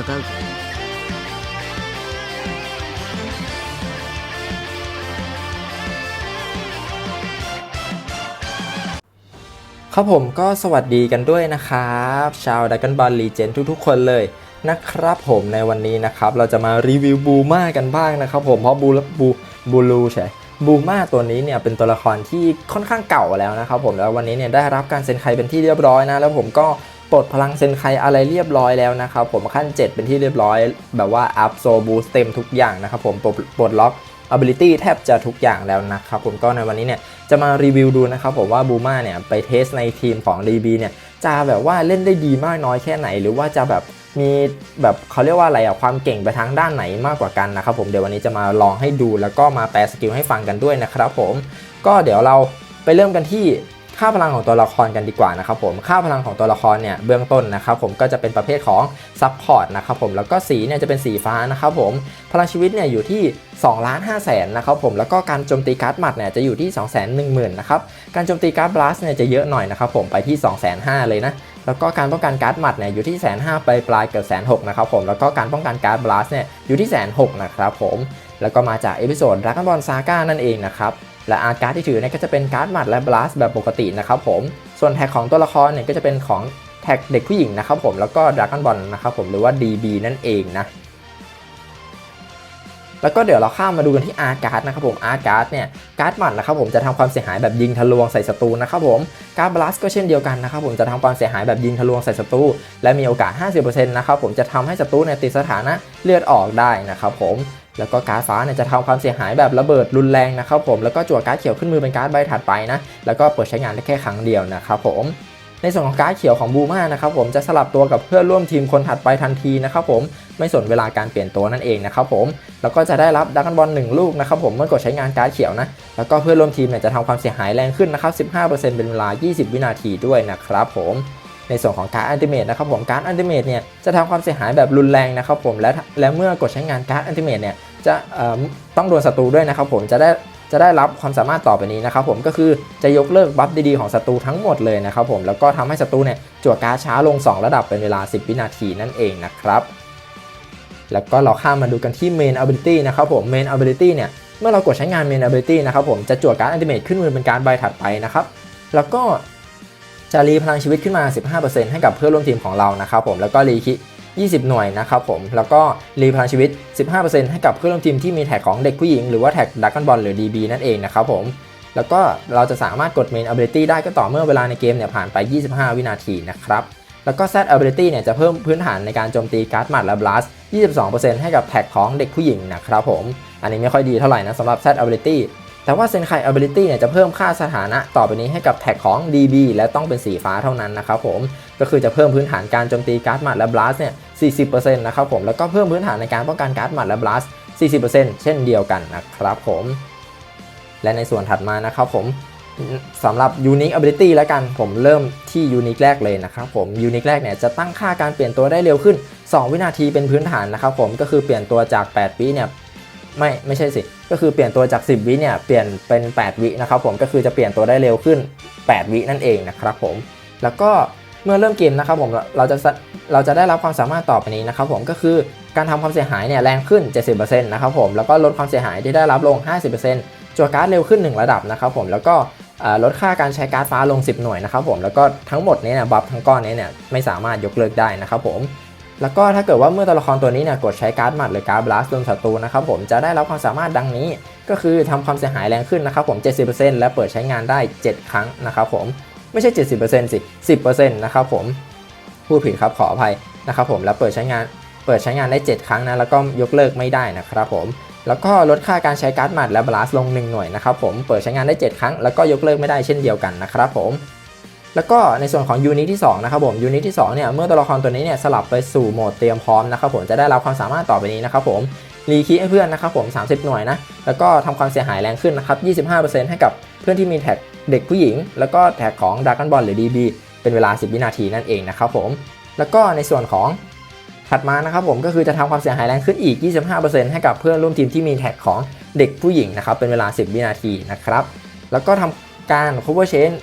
うครับผมก็สวัสดีกันด้วยนะครับ ชาวดักกันบอลลีเจนทุกๆ คนเลยนะครับผมในวันนี้นะครับ เราจะมารีวิวบูมากันบ้างนะครับผมเพราะบูบูบูลูใช่บูมาตัวนี้เนี่ยเป็นตัวละครที่ค่อนข้างเก่าแล้วนะครับผมแล้ววันนี้เนี่ยได้รับการเซ็นไครเป็นที่เรียบร้อยนะ แล้วผมก็ ปลดพลังเซนไคอะไรเรียบร้อยแล้วนะครับผมขั้น 7 เป็นที่เรียบร้อย แบบว่าอัพโซบูสเต็มทุกอย่างนะครับผมปลดปลดล็อก ability แทบจะทุกอย่างแล้วนะครับผมก็ในวันนี้เนี่ยจะมารีวิวดูนะครับผมว่าบูมาเนี่ยไปเทสในทีมของ DB เนี่ยจะแบบว่าเล่นได้ดีมากน้อยแค่ไหน หรือว่าจะแบบมีแบบเขาเรียกว่าอะไรอะความเก่งไปทางด้านไหนมากกว่ากันนะครับผมเดี๋ยววันนี้จะมาลองให้ดูแล้วก็มาแปลสกิลให้ฟังกันด้วยนะครับผมก็เดี๋ยวเราไปเริ่มกันที่ ค่าพลังของตัวละครกันดีกว่านะครับผมค่าพลังของตัวละครเนี่ยเบื้องต้นนะครับผมก็จะเป็นประเภทของซับพอร์ตนะครับผมแล้วก็สีเนี่ยจะเป็นสีฟ้านะครับผมพลังชีวิตเนี่ยอยู่ที่2ล้าน5แสนนะครับผมแล้วก็การโจมตีการ์ดหมัดเนี่ยจะอยู่ที่ 2 1 0 0 0 0นะครับการโจมตีการ์ดบลัสเนี่ยจะเยอะหน่อยนะครับผมไปที่ 2 5 0 0 0เลยนะแล้วก็การป้องกันการ์ดหมัดเนี่ยอยู่ที่แสนห้าไปปลายเกือบแสนหกนะครับผมแล้วก็การป้องกันการ์ดบลัสเนี่ยอยู่ที่แสนหกนะครับผมแล้วก็มาจากเอพิโซดราก้อนบอลซาก้านั่นเองนะครับ และอาร์การ์ดที่ถือเนี่ยก็จะเป็นการ์ดหมัดและบลัสแบบปกตินะครับผม ส่วนแท็กของตัวละครเนี่ยก็จะเป็นของแท็กเด็กผู้หญิงนะครับผมแล้วก็ดราก้อนบอลนะครับผมหรือว่า DB นั่นเองนะแล้วก็เดี๋ยวเราข้ามมาดูกันที่อาร์การ์ดนะครับผมอาร์การ์ดเนี่ยการ์ดหมัดนะครับผมจะทำความเสียหายแบบยิงทะลวงใส่ศัตรูนะครับผมการ์ดบลัสก็เช่นเดียวกันนะครับผมจะทำความเสียหายแบบยิงทะลวงใส่ศัตรูและมีโอกาส 50%นะครับผมจะทำให้ศัตรูเนี่ยติดสถานะเลือดออกได้นะครับผม แล้วก็การ์ดฟ้าเนี่ยจะทำความเสียหายแบบระเบิดรุนแรงนะครับผมแล้วก็จั่วการ์ดเขียวขึ้นมือเป็นการ์ดใบถัดไปนะแล้วก็เปิดใช้งานได้แค่ครั้งเดียวนะครับผมในส่วนของการ์ดเขียวของบูมานะครับผมจะสลับตัวกับเพื่อนร่วมทีมคนถัดไปทันทีนะครับผมไม่สนเวลาการเปลี่ยนตัวนั่นเองนะครับผมแล้วก็จะได้รับดักบอลหนึ่งลูกนะครับผมเมื่อกดใช้งานการ์ดเขียวนะแล้วก็เพื่อนร่วมทีมเนี่ยจะทำความเสียหายแรงขึ้นนะครับ15%เป็นเวลา 20 วินาทีด้วยนะครับผม ในส่วนของการ์ดอันติเมตนะครับผมการ์ดอันติเมตเนี่ยจะทำความเสียหายแบบรุนแรงนะครับผมและและเมื่อกดใช้งานการ์ดอันติเมตเนี่ยจะต้องโดนศัตรูด้วยนะครับผมจะได้จะได้รับความสามารถต่อไปนี้นะครับผมก็คือจะยกเลิกบัฟดีๆของศัตรูทั้งหมดเลยนะครับผมแล้วก็ทำให้ศัตรูเนี่ยจั่วการ์ดช้าลง 2 ระดับเป็นเวลา 10 วินาทีนั่นเองนะครับแล้วก็เราข้ามมาดูกันที่ Main Ability นะครับผม Main Ability เนี่ยเมื่อเรากดใช้งาน Main Ability นะครับผมจะจั่วการ์ดอันติเมตขึ้นมือเป็นการ์ดใบถัดไปนะครับแล้วก็ จะรีพลังชีวิตขึ้นมา 15%ให้กับเพื่อนร่วมทีมของเรานะครับผมแล้วก็รีคิ20 หน่วยนะครับผม แล้วก็รีพลังชีวิต 15%ให้กับเพื่อนร่วมทีมที่มีแท็กของเด็กผู้หญิง หรือว่าแท็กดักกันบอลหรือ DB นั่นเองนะครับผม แล้วก็เราจะสามารถกด Main Ability ได้ก็ต่อเมื่อเวลาในเกมเนี่ยผ่านไป 25 วินาทีนะครับ แล้วก็ Z Ability เนี่ยจะเพิ่มพื้นฐานในการโจมตีการ์ดหมัดและ Blast 22%ให้กับแท็กของเด็กผู้หญิงนะครับผม อันนี้ไม่ค่อยดีเท่าไหร่นะสำหรับ Z Ability แต่ว่าเซนไค Ability เนี่ยจะเพิ่มค่าสถานะต่อไปนี้ให้กับแท็กของ DB และต้องเป็นสีฟ้าเท่านั้นนะครับผม ก็คือจะเพิ่มพื้นฐานการโจมตีการ์ดหมัดและบลัสเนี่ย 40%นะครับผม แล้วก็เพิ่มพื้นฐานในการป้องกันการ์ดหมัดและบลัส 40%เช่นเดียวกันนะครับผม และในส่วนถัดมานะครับผมสำหรับ Unique Ability แล้วกันผมเริ่มที่ Unique แรกเลยนะครับผม Unique แรกเนี่ยจะตั้งค่าการเปลี่ยนตัวได้เร็วขึ้น 2 วินาทีเป็นพื้นฐานนะครับผมก็คือเปลี่ยนตัวจาก 8 วิเนี่ย ไม่ไม่ใช่สิ ก็คือเปลี่ยนตัวจาก 10 วิเนี่ยเปลี่ยนเป็น 8 วินะครับผมก็คือจะเปลี่ยนตัวได้เร็วขึ้น 8 วินั่นเองนะครับผมแล้วก็เมื่อเริ่มเกมนะครับผมเราจะเราจะได้รับความสามารถต่อไปนี้นะครับผมก็คือการทำความเสียหายเนี่ยแรงขึ้น 70%นะครับผมแล้วก็ลดความเสียหายที่ได้รับลง 50%จั่วการ์ดเร็วขึ้น 1 ระดับนะครับผมแล้วก็ลดค่าการใช้การ์ดฟ้าลง 10 หน่วยนะครับผมแล้วก็ทั้งหมดนี้เนี่ยบัฟทั้งก้อนนี้เนี่ยไม่สามารถยกเลิกได้นะครับผม แล้วก็ถ้าเกิดว่าเมื่อตัวละครตัวนี้เนี่ยกดใช้การ์ดหมัดหรือการ์ดบลัสโดนศัตรูนะครับผมจะได้รับความสามารถดังนี้ ก็คือทำความเสียหายแรงขึ้นนะครับผม 70%และเปิดใช้งานได้ 7 ครั้งนะครับผมไม่ใช่ 70%สิ 10%นะครับผมพูดผิดครับขออภัยนะครับผมแล้วเปิดใช้งานเปิดใช้งานได้ 7 ครั้งนะแล้วก็ยกเลิกไม่ได้นะครับผมแล้วก็ลดค่าการใช้การ์ดหมัดและบลัสลง 1 หน่วยนะครับผมเปิดใช้งานได้ 7 ครั้งแล้วก็ยกเลิกไม่ได้เช่นเดียวกันนะครับผม แล้วก็ในส่วนของยูนิตที่2นะครับผมยูนิตที่2เนี่ยเมื่อตัวละครตัวนี้เนี่ยสลับไปสู่โหมดเตรียมพร้อมนะครับผมจะได้รับความสามารถต่อไปนี้นะครับผมรีคีให้เพื่อนนะครับผม 30 หน่วยนะแล้วก็ทำความเสียหายแรงขึ้นนะครับ 25%ให้กับเพื่อนที่มีแท็กเด็กผู้หญิง แล้วก็แท็กของดักกันบอลหรือ DB เป็นเวลา 10 วินาทีนั่นเองนะครับผมแล้วก็ในส่วนของถัดมานะครับผมก็คือจะทำความเสียหายแรงขึ้นอีก 25%ให้กับเพื่อนร่วมทีมที่มีแท็กของเด็กผู้หญิงนะครับเป็นเวลา 10 วินาทีนะครับแล้วก็ทำการ cover change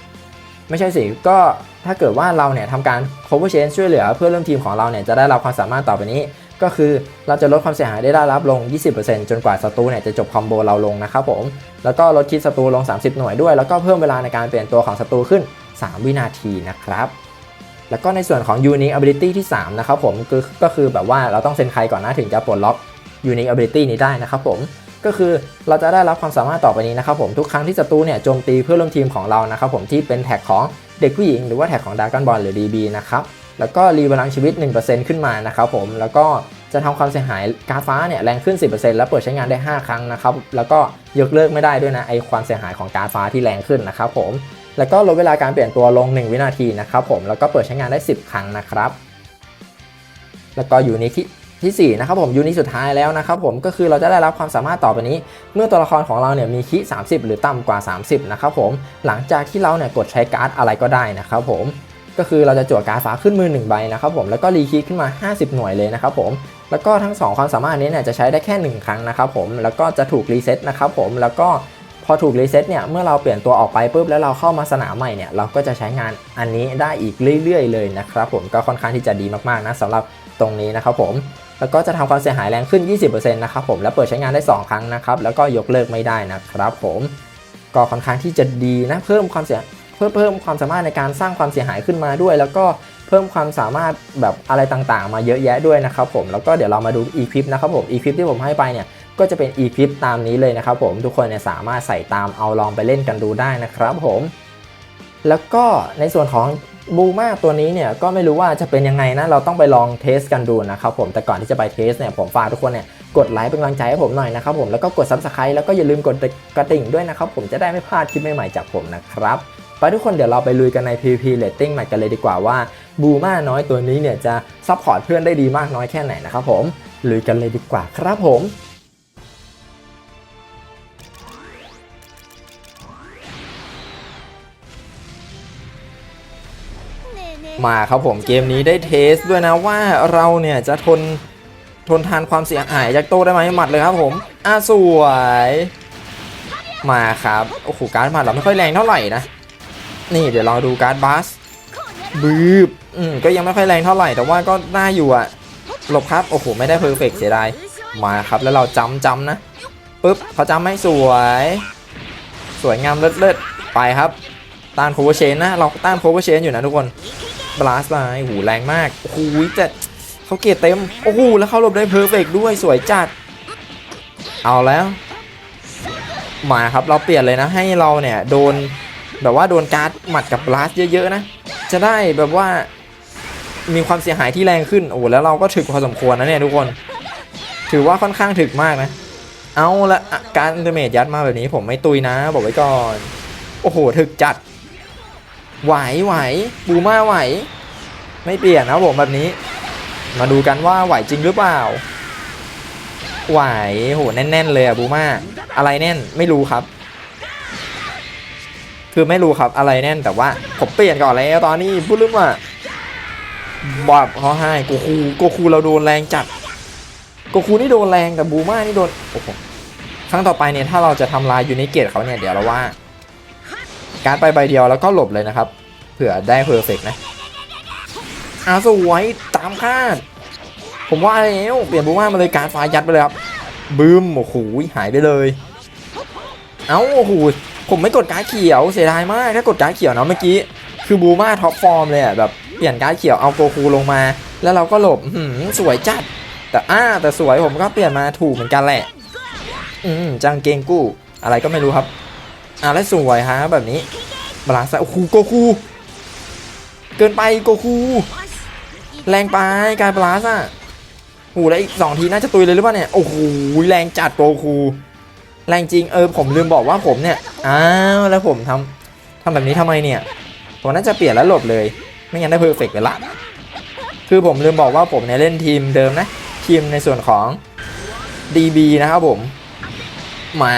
ไม่ใช่สิก็ถ้าเกิดว่าเราเนี่ยทำการ cover change ช่วยเหลือเพื่อนร่วมทีมของเราเนี่ยจะได้รับความสามารถต่อไปนี้ ก็คือเราจะลดความเสียหายได้ได้รับลง 20%จนกว่าศัตรูเนี่ยจะจบคอมโบเราลงนะครับผม แล้วก็ลดคิดศัตรูลง 30 หน่วยด้วย แล้วก็เพิ่มเวลาในการเปลี่ยนตัวของศัตรูขึ้น 3 วินาทีนะครับแล้วก็ในส่วนของ Unique Ability ที่ 3 นะครับผมก็ก็คือแบบว่าเราต้องเซ็นใครก่อนนะถึงจะปลดล็อก Unique Ability นี้ได้นะครับผม ก็คือเราจะได้รับความสามารถต่อไปนี้นะครับผมทุกครั้งที่ศัตรูเนี่ยโจมตีเพื่อร่วมทีมของเรานะครับผมที่เป็นแท็กของเด็กผู้หญิงหรือว่าแท็กของดากอนบอลหรือ DB นะครับแล้วก็รีบาลานซ์ชีวิต 1%ขึ้นมานะครับผมแล้วก็จะทำความเสียหายการฟ้าเนี่ยแรงขึ้น 10%แล้วเปิดใช้งานได้ 5 ครั้งนะครับแล้วก็ยกเลิกไม่ได้ด้วยนะไอความเสียหายของการฟ้าที่แรงขึ้นนะครับผมแล้วก็ลดเวลาการเปลี่ยนตัวลง 1 วินาทีนะครับผมแล้วก็เปิดใช้งานได้ 10 ครั้งนะครับ แล้วก็อยู่ในที่ ที่4นะครับผมยูนิตสุดท้ายแล้วนะครับผมก็คือเราจะได้รับความสามารถต่อไปนี้ เมื่อตัวละครของเราเนี่ยมีคิ30 หรือต่ำกว่า 30นะครับผมหลังจากที่เราเนี่ยกดใช้การ์ดอะไรก็ได้นะครับผมก็คือเราจะจั่วการ์ดฟ้าขึ้นมือ1ใบนะครับผมแล้วก็รีคีขึ้นมา 50 หน่วยเลยนะครับผมแล้วก็ทั้ง 2 ความสามารถนี้เนี่ยจะใช้ได้แค่ 1 ครั้งนะครับผมแล้วก็จะถูกรีเซ็ตนะครับผมแล้วก็พอถูกรีเซ็ตเนี่ยเมื่อเราเปลี่ยนตัวออกไปปุ๊บแล้วเราเข้ามาสนามใหม่เนี่ยเราก็จะใช้งานอันนี้ได้อีกเรื่อยๆ เลยนะครับผมก็ค่อนข้างที่จะดีมากๆนะสำหรับตรงนี้นะครับผม แล้วก็จะทำความเสียหายแรงขึ้น 20%นะครับผม แล้วเปิดใช้งานได้ 2 ครั้งนะครับ แล้วก็ยกเลิกไม่ได้นะครับผม ก็ค่อนข้างที่จะดีนะ เพิ่มความเสียเพิ่มเพิ่มความสามารถในการสร้างความเสียหายขึ้นมาด้วย แล้วก็เพิ่มความสามารถแบบอะไรต่างๆ มาเยอะแยะด้วยนะครับผม แล้วก็เดี๋ยวเรามาดู e-clip นะครับผม e-clip ที่ผมให้ไปเนี่ย ก็จะเป็น e-clip ตามนี้เลยนะครับผม ทุกคนเนี่ยสามารถใส่ตามเอาลองไปเล่นกันดูได้นะครับผม แล้วก็ในส่วนของ บูมาตัวนี้เนี่ยก็ไม่รู้ว่าจะเป็นยังไงนะ เราต้องไปลองเทสกันดูนะครับผมแต่ก่อนที่จะไปเทสเนี่ยผมฝากทุกคนเนี่ยกดไลค์เป็นกำลังใจให้ผมหน่อยนะครับผมแล้วก็กด subscribe แล้วก็อย่าลืมกดกระติ่งด้วยนะครับผมจะได้ไม่พลาดคลิปใหม่ๆจากผมนะครับไปทุกคนเดี๋ยวเราไปลุยกันใน PVP rating ใหม่กันเลยดีกว่าว่าบูมาน้อยตัวนี้เนี่ยจะซัพพอร์ตเพื่อนได้ดีมากน้อยแค่ไหนนะครับผมลุยกันเลยดีกว่าครับผม มาครับผมเกมนี้ได้เทสด้วยนะว่าเราเนี่ยจะทนทนทานความเสียหายจากโต้ได้ไหมหมัดเลยครับผมอะสวยมาครับโอ้โหการ์ดหมัดเราไม่ค่อยแรงเท่าไหร่นะนี่เดี๋ยวลองดูการ์ดบัสบืบอืมก็ยังไม่ค่อยแรงเท่าไหร่ แต่ว่าก็ได้อยู่อะหลบครับโอ้โหไม่ได้เพอร์เฟกเสียดายมาครับแล้วเราจำจำนะปุ๊บเขาจำไม่สวย สวยงามเลิศเลิศไปครับต้านโคเวอร์เชนนะเราต้านโคเวอร์เชนอยู่นะทุกคน บลาสไปโอ้โหแรงมากโอ้โหแต่เขาเกตเต็ม โอ้โห แล้วเขาหลบได้เพอร์เฟกด้วยสวยจัด เอาแล้วมาครับเราเปลี่ยนเลยนะให้เราเนี่ยโดนแบบว่าโดนการ์ดหมัดกับบลาสเยอะๆนะ จะได้แบบว่ามีความเสียหายที่แรงขึ้นโอ้โหแล้วเราก็ถึกพอสมควรนะเนี่ยทุกคน ถือว่าค่อนข้างถึกมากนะ เอาละอะการอินเตอร์เมดยัดมาแบบนี้ผมไม่ตุยนะ บอกไว้ก่อน โอ้โหถึกจัด ไหวไหวบูมาไหว ไม่เปลี่ยนนะผมแบบนี้ มาดูกันว่าไหวจริงหรือเปล่า ไหวโหแน่นๆเลยอะบูมาอะไรแน่นไม่รู้ครับ คือไม่รู้ครับอะไรแน่นแต่ว่าผมเปลี่ยนก่อนแล้วตอนนี้พูดเรื่องว่าบอบเขาให้โกคูโกคูเราโดนแรงจัดโกคูนี่โดนแรงแต่บูมานี่โดนโอ้โหครั้งต่อไปเนี่ยถ้าเราจะทำลายยูนิเกตเขาเนี่ยเดี๋ยวเราว่า การไปใบเดียวแล้วก็หลบเลยนะครับ เผื่อได้เพอร์เฟกนะอาสวยตามคาด ผมว่าแล้วเปลี่ยนบูมามาเลยการฟ้ายัดไปเลยครับบึ้มโอ้โหหายไปเลย เอ้าโอ้โหผมไม่กดการดเขียวเสียดายมากถ้ากดการดเขียวเนาะเมื่อกี้คือบูมาท็อปฟอร์มเลยอะแบบเปลี่ยนการดเขียวเอาโกคูลงมา แล้วเราก็หลบหืมสวยจัด แต่อ้าแต่สวยผมก็เปลี่ยนมาถูกเหมือนกันแหละ อืมจังเกงกู้ อะไรก็ไม่รู้ครับ อะแล้วสวยฮะแบบนี้บลาสโอ้โหโกคูเกินไปโกคูแรงไปการบลาสอะโอ้โหแล้วอีกสองทีน่าจะตุยเลยหรือเปล่าเนี่ยโอ้โหแรงจัดโกคูแรงจริงเออผมลืมบอกว่าผมเนี่ยอ้าวแล้วผมทำทำแบบนี้ทำไมเนี่ยผมน่าจะเปลี่ยนแล้วหลบเลย ไม่งั้นได้เพอร์เฟกต์ไปละคือผมลืมบอกว่าผมเนี่ยเล่นทีมเดิมนะทีมในส่วนของ DB นะครับผม มา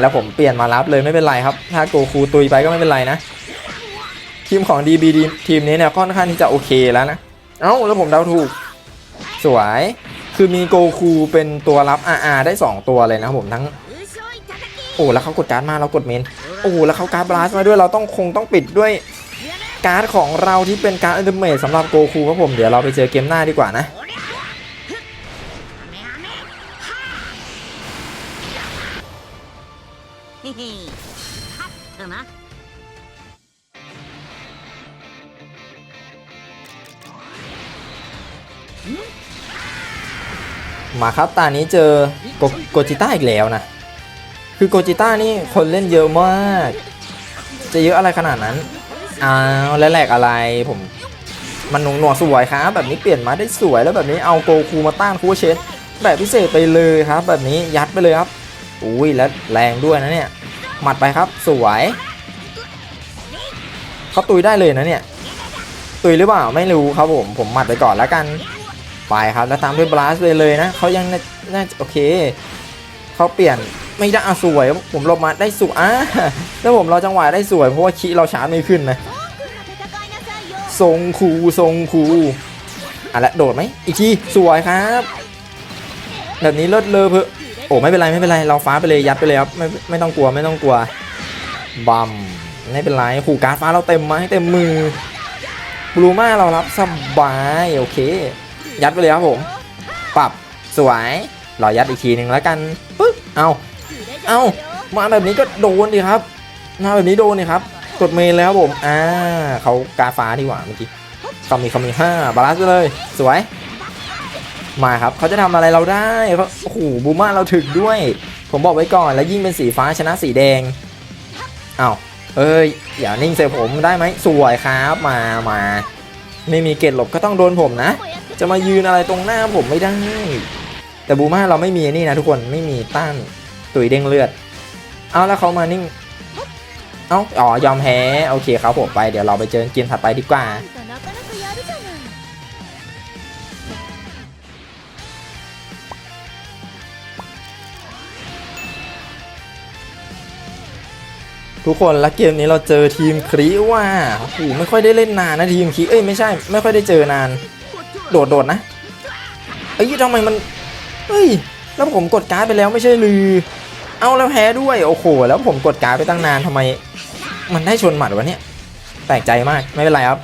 แล้วผมเปลี่ยนมารับเลยไม่เป็นไรครับ ถ้าโกคูตุยไปก็ไม่เป็นไรนะ ทีมของ DB ทีมนี้เนี่ยค่อนข้างที่จะโอเคแล้วนะ เอ้า แล้วผมเดาถูก สวย คือมีโกคูเป็นตัวรับ RR ได้ 2 ตัวเลยนะครับผมทั้ง โอ้ แล้วเขากดการ์ดมาเรากดเมน โอ้ แล้วเขาการ์ดบลัสมาด้วยเราต้องคงต้องปิดด้วยการ์ดของเราที่เป็นการ์ดอัลติเมทสำหรับโกคูครับผมเดี๋ยวเราไปเจอเกมหน้าดีกว่านะ มาครับตานี้เจอโกโกจิต้าอีกแล้วนะ คือโกจิต้านี่คนเล่นเยอะมาก จะเยอะอะไรขนาดนั้น อ้าวแล้วแหลกอะไรผม มันหนุ่งหนวกสวยครับ แบบนี้เปลี่ยนมาได้สวยแล้วแบบนี้เอาโกคูมาต้านคูเชนแบบพิเศษไปเลยครับ แบบนี้ยัดไปเลยครับ อุ้ยแล้วแรงด้วยนะเนี่ย หมัดไปครับสวยเขาตุยได้เลยนะเนี่ย ตุยหรือเปล่าไม่รู้ครับผมผมหมัดไปก่อนแล้วกัน ไปครับแล้วตามด้วยบลัสเลยเลยนะเขายังน่าโอเคเขาเปลี่ยนไม่ได้อะสวย ผมลบมาได้สวยอะแล้วผมรอจังหวะได้สวยเพราะว่าคีเราช้าไม่ขึ้นนะทรงคูทรงคูอะและโดดไหมอีกทีสวยครับ แบบนี้เลิศเลอเพอโอ้ไม่เป็นไรไม่เป็นไรเราฟ้าไปเลยยัดไปเลยครับไม่ไม่ต้องกลัวไม่ต้องกลัวบัมไม่เป็นไรขู่การฟ้าเราเต็มไม้เต็มมือบลูมาเรารับสบายโอเค ยัดไปเลยครับผม ปรับสวยรอยัดอีกทีหนึ่งแล้วกันปึ๊บเอาเอามาแบบนี้ก็โดนดิครับมาแบบนี้โดนดิครับ กดเมนแล้วครับผมอ่าเขากาฟ้าดีกว่าเมื่อกี้เขามีเขามีห้าบาลานซ์ไปเลย สวย มาครับเขาจะทำอะไรเราได้เขาโอ้โหบูมาเราถึกด้วย ผมบอกไว้ก่อนแล้วยิ่งเป็นสีฟ้าชนะสีแดงเอาเอ้ยอย่านิ่งใส่ผมได้ไหมสวยครับมามา ไม่มีเกตหลบก็ต้องโดนผมนะ จะมายืนอะไรตรงหน้าผมไม่ได้ แต่บูมาเราไม่มีนี่นะทุกคนไม่มีต้านตุยเด้งเลือด เอาแล้วเขามานิ่ง เอาอ๋อยอมแพ้โอเคครับผมไปเดี๋ยวเราไปเจอเกมถัดไปดีกว่า ทุกคนแล้วเกมนี้เราเจอทีมครีว่าโอ้โหไม่ค่อยได้เล่นนานนะทีมครีเอ้ยไม่ใช่ ไม่ค่อยได้เจอนาน โดดโดดนะเอ้ยทำไมมันเฮ้ยแล้วผมกดการ์ดไปแล้วไม่ใช่ลือ เอาแล้วแพ้ด้วยโอ้โหแล้วผมกดการ์ดไปตั้งนานทำไม มันได้ชนหมัดวะเนี่ยแปลกใจมากไม่เป็นไรครับ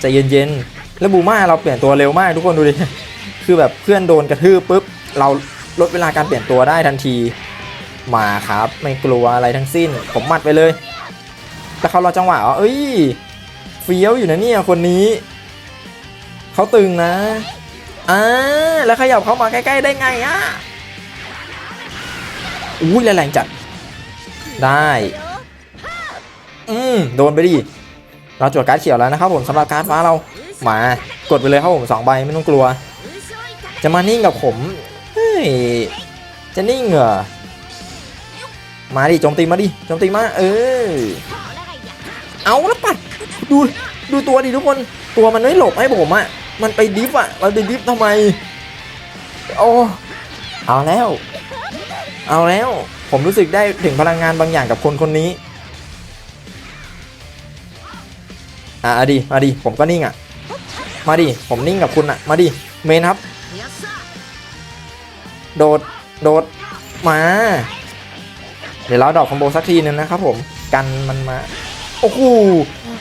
ใจเย็นๆแล้วบูมาเราเปลี่ยนตัวเร็วมากทุกคนดูดิคือแบบเพื่อนโดนกระทืบปุ๊บเราลดเวลาการเปลี่ยนตัวได้ทันที มาครับ ไม่กลัวอะไรทั้งสิ้น ผมมัดไปเลย แต่เขารอจังหวะอ๋อเอ้ยเฟี้ยวอยู่นะเนี่ยคนนี้ เขาตึงนะอ่าแล้วขยับเข้ามาใกล้ๆได้ไงอะอุ้ยแรงจัด ได้ อืมโดนไปดิ เราจวดการ์ดเขียวแล้วนะครับผมสำหรับการ์ดฟ้าเรา มา กดไปเลยครับผมสองใบไม่ต้องกลัว จะมานิ่งกับผม เฮ้ย จะนิ่งเหรอ มาดิโจมตีมาดิโจมตีมา เออ เอาแล้วปัดดูดูตัวดิทุกคน ตัวมันไม่หลบให้ผมอะมันไปดิฟอะเราดิฟทำไม โอ้ เอาแล้ว เอาแล้ว ผมรู้สึกได้ถึงพลังงานบางอย่างกับคนคนนี้ อะดิ มาดิ ผมก็นิ่งอะมาดิ ผมนิ่งกับคุณอะมาดิ เมนครับ โดด โดด มา ดี๋ยวเราดอกคอมโบสักทีนึงนะครับผมกันมันมาโอ้โห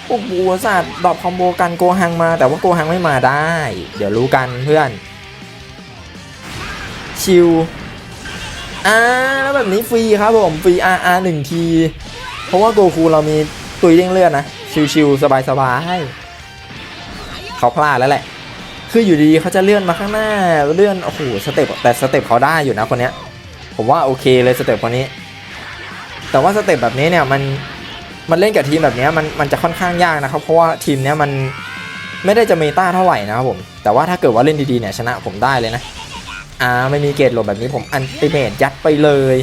โอ้โหศาสตร์ดอกคอมโบกันโกฮังมา แต่ว่าโกฮังไม่มาได้ เดี๋ยวรู้กันเพื่อน ชิวอ่าแล้วแบบนี้ฟรีครับผมฟรี RR หนึ่งที เพราะว่าโกคูเรามีตุยเด้งเลือดนะ ชิวๆสบายๆเขาพลาดแล้วแหละ คืออยู่ดีเขาจะเลื่อนมาข้างหน้าเลื่อนโอ้โหสเต็ปแต่สเต็ปเขาได้อยู่นะคนเนี้ย ผมว่าโอเคเลยสเต็ปคนนี้ แต่ว่าสเต็ปแบบนี้เนี่ยมันมันเล่นกับทีมแบบนี้มันมันจะค่อนข้างยากนะครับเพราะว่าทีมเนี้ยมันไม่ได้จะเมตาเท่าไหร่นะครับผม แต่ว่าถ้าเกิดว่าเล่นดีๆเนี่ยชนะผมได้เลยนะอ่าไม่มีเกตหลบแบบนี้ผมอันติเมตยัดไปเลย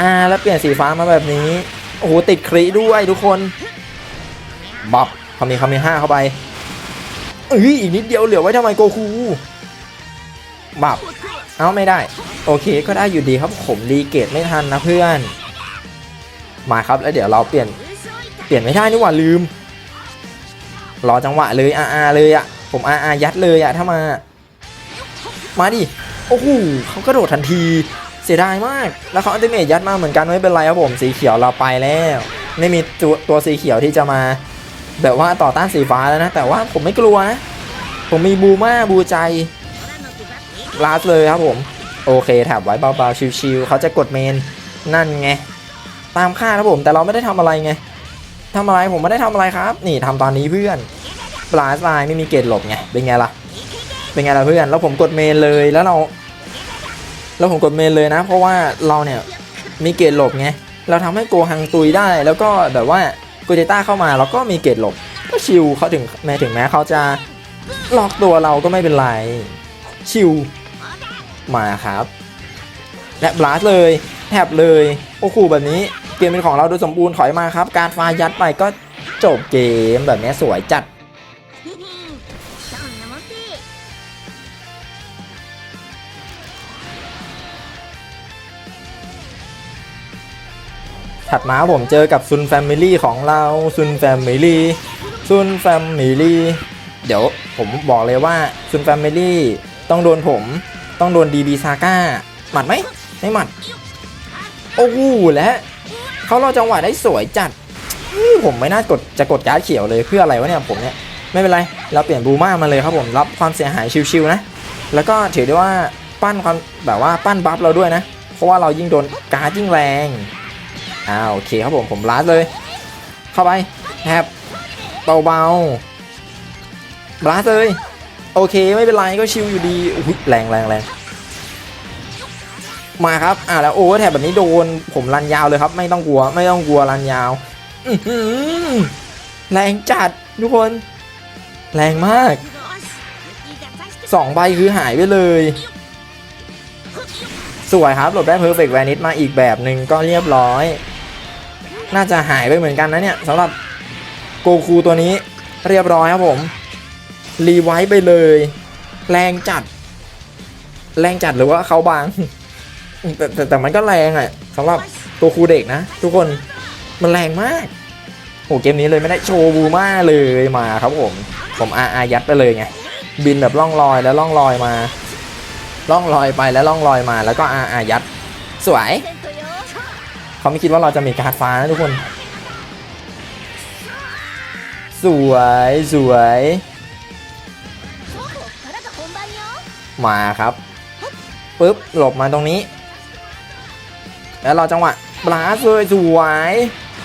อ่าแล้วเปลี่ยนสีฟ้ามาแบบนี้โอ้โหติดครีด้วยทุกคนบับเขามีเขามีห้าเข้าไปเอ้ยอีกนิดเดียวเหลือไว้ทำไมโกคูบับ เอาไม่ได้ โอเคก็ได้อยู่ดีครับผมรีเกตไม่ทันนะเพื่อน มาครับแล้วเดี๋ยวเราเปลี่ยนเปลี่ยนไม่ได้นี่หว่าลืม รอจังหวะเลยอาอาเลยอะผมอาอายัดเลยอะถ้ามา มาดิโอ้โหเขากระโดดทันที เสียดายมาก แล้วเขาอัลติเมทยัดมาเหมือนกันไม่เป็นไรครับผมสีเขียวเราไปแล้ว ไม่มีตัวตัวสีเขียวที่จะมา แบบว่าต่อต้านสีฟ้าแล้วนะ แต่ว่าผมไม่กลัวนะผมมีบูมาบูใจลาสเลยครับผม โอเคแถบไว้เบาๆชิวๆเขาจะกดเมน นั่นไง ตามค่าดครับผม แต่เราไม่ได้ทำอะไรไงทำอะไรผมไม่ได้ทำอะไรครับ นี่ทำตอนนี้เพื่อนปลาสไลไม่มีเกตหลบไงเป็นไงล่ะเป็นไงล่ะเพื่อนแล้วผมกดเมนเลยแล้วเราแล้วผมกดเมนเลยนะ เพราะว่าเราเนี่ยมีเกตหลบไงเราทำให้โกฮังตุยได้ แล้วก็แบบว่าโกเจต้าเข้ามาเราก็มีเกตหลบก็ชิลเขาถึงแม้ถึงแม้เขาจะล็อกตัวเราก็ไม่เป็นไร ชิลมาครับและบลัสเลยแทบเลย โอ้โหแบบนี้ เปลี่ยนเป็นของเราโดยสมบูรณ์ถอยมาครับ การฟายัดไปก็จบเกมแบบนี้สวยจัดถัดมาผมเจอกับซุนแฟมิลี่ของเราซุนแฟมิลี่ซุนแฟมิลี่เดี๋ยวผมบอกเลยว่าซุนแฟมิลี่ต้องโดนผมต้องโดนดีบีซาก้าหมัดไหมไม่หมัด โอ้โหและ เขารอจังหวะได้สวยจัดผมไม่น่ากดจะกดการ์ดเขียวเลยเพื่ออะไรวะเนี่ยผมเนี่ยไม่เป็นไร เราเปลี่ยนบูม่ามาเลยครับผมรับความเสียหายชิวๆนะ แล้วก็ถือได้ว่าปั้นความแบบว่าปั้นบัฟเราด้วยนะ เพราะว่าเรายิ่งโดนการ์ดยิ่งแรงอ่าโอเคครับผมผมลัดเลย เข้าไปแทบเบาๆลัดเลย โอเคไม่เป็นไรก็ชิลอยู่ดีอุ๊ยแรงแรงแรง มาครับอ่าแล้วโอเวอร์แทบแบบนี้โดนผมรันยาวเลยครับ ไม่ต้องกลัวไม่ต้องกลัวรันยาวแรงจัดทุกคน แรงมากสองใบคือหายไปเลย สวยครับหลดแบได้เพอร์เฟกต์แวนิสมาอีกแบบหนึ่งก็เรียบร้อย น่าจะหายไปเหมือนกันนะเนี่ยสำหรับโกคูตัวนี้เรียบร้อยครับผม รีไว้ไปเลย แรงจัด แรงจัดหรือว่าเขาบาง แต่แต่แต่มันก็แรงอะสำหรับตัวครูเด็กนะ ทุกคนมันแรงมากโอ้เกมนี้เลยไม่ได้โชว์บูมาเลยมาครับผม ผมอาอายัดไปเลยไงบินแบบล่องลอยแล้วล่องลอยมา ล่องลอยไปแล้วล่องลอยมา แล้วก็อาอายัดสวยเขาไม่คิดว่าเราจะมีการ์ดฟ้านะทุกคน สวยสวย มาครับปึ๊บหลบมาตรงนี้ แล้วรอจังหวะบลาสเลยสวย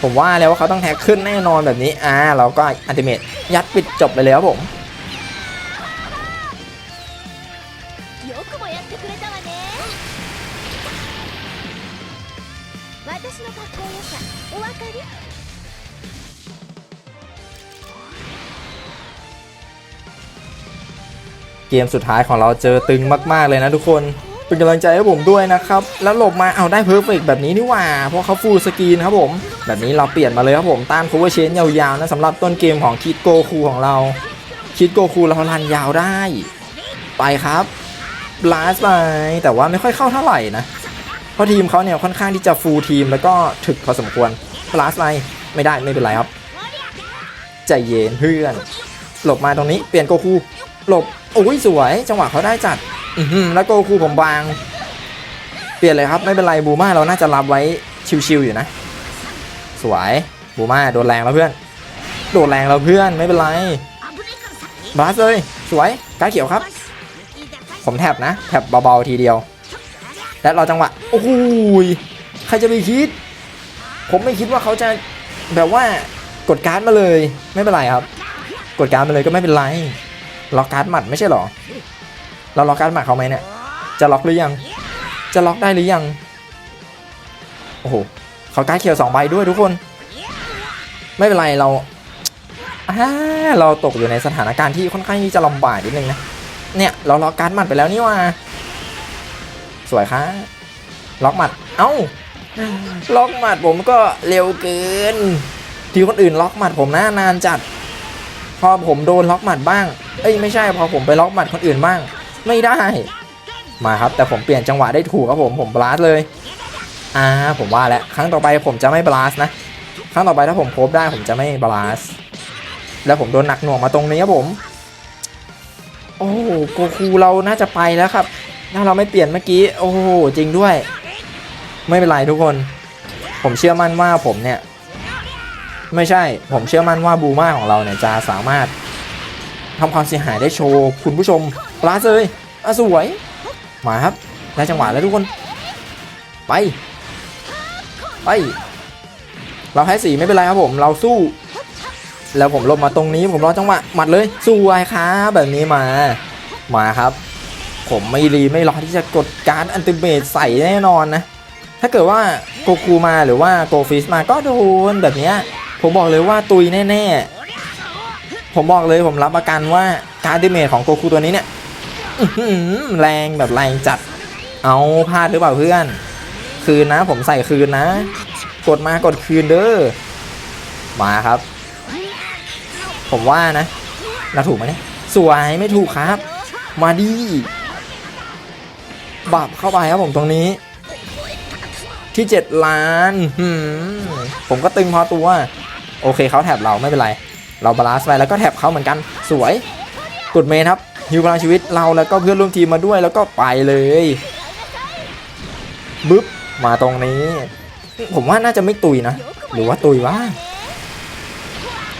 ผมว่าแล้วว่าเขาต้องแท็กขึ้นแน่นอนแบบนี้ อ่า เราก็อันติเมตยัดปิดจบไปเลยครับผมเกมสุดท้ายของเราเจอตึงมาก ๆ เลยนะทุกคน เป็นกำลังใจให้ผมด้วยนะครับ แล้วหลบมาเอาได้เพอร์เฟกแบบนี้นี่หว่า เพราะเขาฟูลสกรีนครับผม แบบนี้เราเปลี่ยนมาเลยครับผมต้านคูเวอร์เชนยาวๆนะสำหรับต้นเกมของคิดโกคูของเรา คิดโกคูเราลันยาวได้ ไปครับบลาสไป แต่ว่าไม่ค่อยเข้าเท่าไหร่นะ เพราะทีมเขาเนี่ยค่อนข้างที่จะฟูลทีมแล้วก็ถึกพอสมควรบลาสไปไม่ได้ไม่เป็นไรครับ ใจเย็นเพื่อน หลบมาตรงนี้เปลี่ยนโกคูหลบโอ้ยสวย จังหวะเขาได้จัด แล้วก็คูผมบาง เปลี่ยนเลยครับ ไม่เป็นไรบูมาเราน่าจะรับไว้ชิวๆอยู่นะ สวยบูมาโดนแรงแล้วเพื่อน โดนแรงแล้วเพื่อนไม่เป็นไรบาสเลยสวยการเขียวครับ ผมแทบนะแทบเบาๆทีเดียว และรอจังหวะโอ้โหใครจะไปคิด ผมไม่คิดว่าเขาจะแบบว่ากดการ์ดมาเลยไม่เป็นไรครับ กดการ์ดมาเลยก็ไม่เป็นไรล็อกการ์ดหมัดไม่ใช่หรอ เราล็อกการ์ดหมัดเขาไหมเนี่ย จะล็อกหรือยัง จะล็อกได้หรือยัง โอ้โห เขาการ์ดเขียวสองใบด้วยทุกคน ไม่เป็นไรเราเราตกอยู่ในสถานการณ์ที่ค่อนข้างที่จะลำบากนิดนึงนะ เนี่ยเราล็อกการ์ดหมัดไปแล้วนี่ว่า สวยครับล็อกหมัด เอ้า ล็อกหมัดผมก็เร็วเกิน ทีคนอื่นล็อกหมัดผมนะนานจัด พอผมโดนล็อกหมัดบ้าง เอ้ยไม่ใช่พอผมไปล็อกหมัดคนอื่นบ้าง ไม่ได้ มาครับแต่ผมเปลี่ยนจังหวะได้ถูกครับผมผมบลัสเลยอ่าผมว่าแล้วครั้งต่อไปผมจะไม่บลัสนะ ครั้งต่อไปถ้าผมโคบได้ผมจะไม่บลัสแล้วผมโดนหนักหน่วงมาตรงนี้ครับผม โอ้โกคูเราน่าจะไปแล้วครับถ้าเราไม่เปลี่ยนเมื่อกี้ โอ้จริงด้วย ไม่เป็นไรทุกคน ผมเชื่อมั่นว่าผมเนี่ย ไม่ใช่ผมเชื่อมั่นว่าบูมาของเราเนี่ยจะสามารถ ทำความเสียหายได้โชว์คุณผู้ชมปลาเลยอะสวยมาครับได้จังหวะแล้วทุกคน ไป ไป เราแพ้สีไม่เป็นไรครับผม เราสู้ แล้วผมลงมาตรงนี้ ผมรอจังหวะหมัดเลยสวยครับแบบนี้มา มาครับ ผมไม่รีไม่รอที่จะกดการ์ดอันติเมตใส่แน่นอนนะ ถ้าเกิดว่าโกคูมาหรือว่าโกฟิสมาก็โดนแบบนี้ผมบอกเลยว่าตุยแน่ ๆ ผมบอกเลยผมรับประกันว่าการดิเมตของโกคูตัวนี้เนี่ยแรงแบบแรงจัด เอาพลาดหรือเปล่าเพื่อน คืนนะ ผมใส่คืนนะ กดมากดคืนเด้อ มาครับ ผมว่านะเราถูกไหมเนี่ย สวยไม่ถูกครับ มาดีบับเข้าไปครับผมตรงนี้ ที่ 7 ล้าน ผมก็ตึงพอตัว โอเคเขาแท็บเราไม่เป็นไร เราบาลานซ์ไปแล้วก็แท็บเขาเหมือนกันสวยกดเมนครับฮิวพลังชีวิตเราแล้วก็เพื่อนร่วมทีมมาด้วยแล้วก็ไปเลยบึ๊บมาตรงนี้ ผมว่าน่าจะไม่ตุยนะ หรือว่าตุยวะ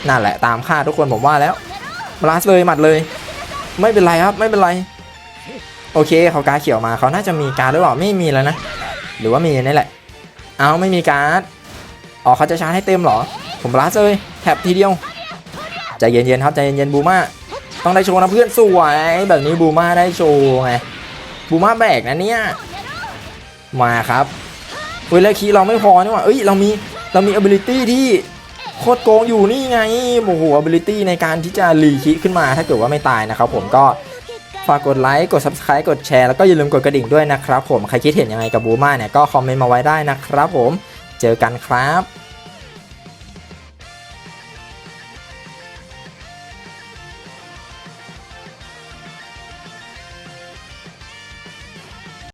นั่นแหละตามคาดทุกคนผมว่าแล้วบาลานซ์เลยหมัดเลย ไม่เป็นไรครับไม่เป็นไร โอเคเขาการดเขียวมาเขาน่าจะมีการดหรือเปล่าไม่มีแล้วนะ หรือว่ามีนี่แหละ เอาไม่มีการ์ดอ๋อเขาจะชาร์จให้เต็มหรอ ผมบาลานซ์เลยแท็บทีเดียว ใจเย็นๆครับใจเย็นๆบูมาต้องได้โชว์นะเพื่อนสวยแบบนี้บูมาได้โชว์ไงบูมาแบกนะเนี่ยมาครับเฮ้ยแล้วคีเราไม่พอนี่หว่าเอ้ยเรามีเรามี ability ที่โคตรโกงอยู่นี่ไงโอ้โห ability ในการที่จะรีคิขึ้นมาถ้าเกิดว่าไม่ตายนะครับผมก็ฝากกดไลค์ กด subscribe กดแชร์ แล้วก็อย่าลืมกดกระดิ่งด้วยนะครับผม ใครคิดเห็นยังไงกับบูมาเนี่ย ก็คอมเมนต์มาไว้ได้นะครับผม เจอกันครับ